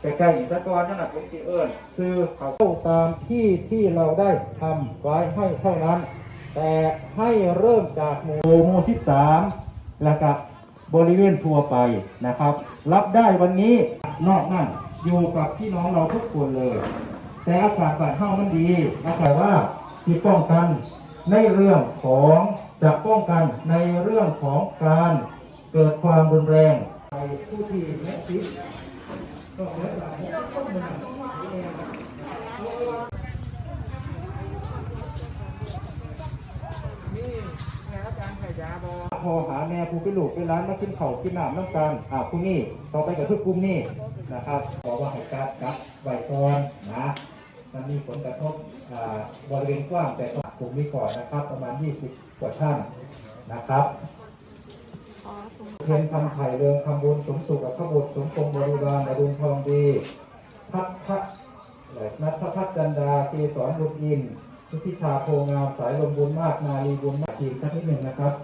ใกล้ๆอีกสักก้อนนั่นแหละผมสีเอิญคือเขาเข้าตามที่ที่เราได้ทำไว้ให้เท่านั้น แต่ให้เริ่มจากหมู่หมู่ที่สามแล้วก็บริเวณทั่วไปนะครับ รับได้วันนี้นอกนั่นอยู่กับพี่น้องเราทุกคนเลย แต่อากาศบ้านเฮามันดีนะครับว่าที่ป้องกันในเรื่องของจะป้องกันในเรื่องของการเกิดความรุนแรงไปผู้ที่แม่ซิก็ พอหาแม่ผู้เป็นลูกเป็นร้านมากินเข่ากินน้ำน้ำกันอ่าผู้นี้ต่อไปกับทุกกลุ่มนี้นะครับบอกว่าให้การกัดไว้ก่อนนะมันมีผลกระทบอ่าบริเวณกว้างแต่ก็กลุ่มนี้ก่อนนะครับ ประมาณ 20 กว่าท่านนะครับ เพียนคำไถ่เรืองคำบุญสมสุขอัคบุตรสมพงบริวารอดุลทองดี พัฒพะนัทพัฒจันดาเกสรบุตรอินทุพิชาโพงามสายลมบุญมากนาลีบุญมากทีสักนิดหนึ่งนะครับ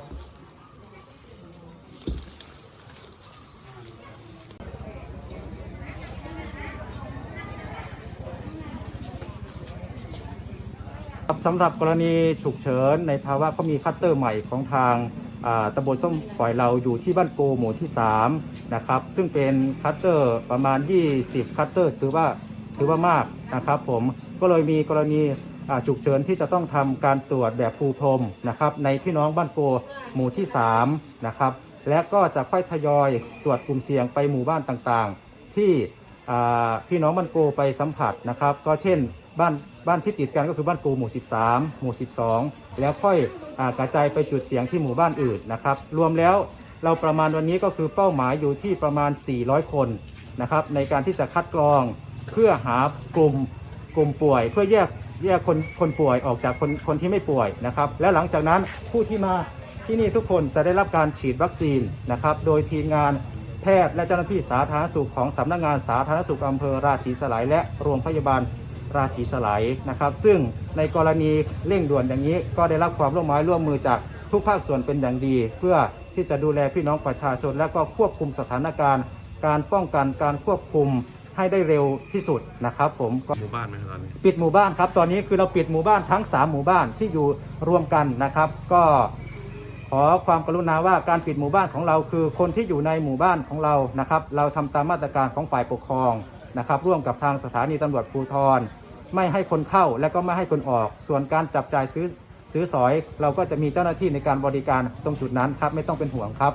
สำหรับกรณีฉุกเฉินในภาวะเขามีคัตเตอร์ใหม่ของทาง ตำบลส้มปล่อยเราอยู่ที่บ้านโกหมู่ที่3นะครับซึ่งเป็นคัตเตอร์ประมาณ 20 คัตเตอร์ถือว่าถือว่ามากนะครับผมก็เลยมีกรณีฉุกเฉินที่จะต้องทำการตรวจแบบปูพรมนะครับในพี่น้องบ้านโกหมู่ที่3นะครับและก็จะค่อยทยอยตรวจกลุ่มเสี่ยงไปหมู่บ้านต่างๆ ที่พี่น้องบ้านโกไปสัมผัสนะครับ ก็เช่น บ้านบ้านที่ติดกันก็คือบ้านโกหมู่ 13 หมู่ 12 แล้วค่อยอกระจายไปจุดเสียงที่หมู่บ้านอื่นนะครับ รวมแล้วเราประมาณวันนี้ก็คือเป้าหมายอยู่ที่ประมาณ 400 คนนะครับ ในการที่จะคัดกรองเพื่อหากลุ่มกลุ่มป่วย เพื่อแยกแยกคนคนป่วยออกจากคนคนที่ไม่ป่วยนะครับ แล้วหลังจากนั้นผู้ที่มาที่นี่ทุกคนจะได้รับการฉีดวัคซีนนะครับ โดยทีมงานแพทย์และเจ้าหน้าที่สาธารณสุขของสำนักงานสาธารณสุขอำเภอราศีสลายและโรงพยาบาล ราศีสลายนะครับ ซึ่งในกรณีเร่งด่วนอย่างนี้ก็ได้รับความร่วมไม้ร่วมมือจากทุกภาคส่วนเป็นอย่างดี เพื่อที่จะดูแลพี่น้องประชาชน และก็ควบคุมสถานการณ์ การป้องกันการควบคุมให้ได้เร็วที่สุดนะครับ ผมก็หมู่บ้านไหมครับตอนนี้ปิดหมู่บ้านครับ ตอนนี้คือเราปิดหมู่บ้านทั้ง 3 หมู่บ้านที่อยู่รวมกันนะครับ ก็ขอความกรุณาว่าการปิดหมู่บ้านของเราคือคนที่อยู่ในหมู่บ้านของเรานะครับ เราทำตามมาตรการของฝ่ายปกครองนะครับ ร่วมกับทางสถานีตำรวจภูธร ไม่ให้คนเข้าและก็ไม่ให้คนออก ส่วนการจับจ่ายซื้อซื้อสอย เราก็จะมีเจ้าหน้าที่ในการบริการตรงจุดนั้นครับ ไม่ต้องเป็นห่วงครับ